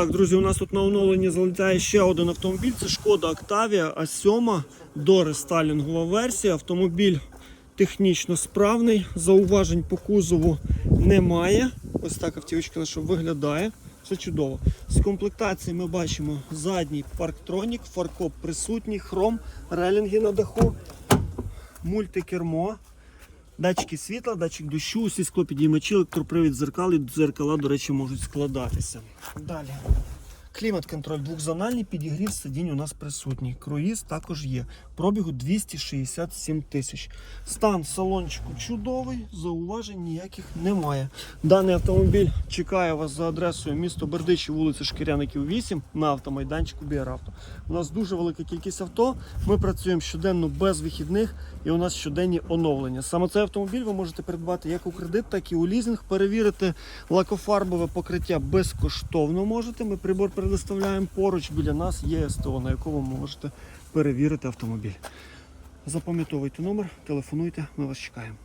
Так, друзі, у нас тут на оновленні залітає ще один автомобіль. Це шкода Octavia А7 до рестайлінгова версія. Автомобіль технічно справний, зауважень по кузову немає. Ось так автівочка наша виглядає. Все чудово. З комплектації ми бачимо задній парктронік, фаркоп присутній, хром, релінги на даху, мультикермо. Датчики світла, датчик дощу, усі склопідіймачі, електропривід дзеркал і дзеркала, до речі, можуть складатися. Далі. Клімат-контроль двохзональний, підігрів сидінь у нас присутній. Круїз також є. Пробігу 267 тисяч. Стан салончику чудовий, зауважень ніяких немає. Даний автомобіль чекає вас за адресою місто Бердичі, вулиця Шкіряників 8 на автомайданчику Біаравто. У нас дуже велика кількість авто. Ми працюємо щоденно без вихідних і у нас щоденні оновлення. Саме цей автомобіль ви можете придбати як у кредит, так і у лізинг. Перевірити лакофарбове покриття безкоштовно можете. Ми прибор предоставляємо поруч біля нас є СТО, на якому можете перевірити автомобіль. Запам'ятовуйте номер, телефонуйте, ми вас чекаємо.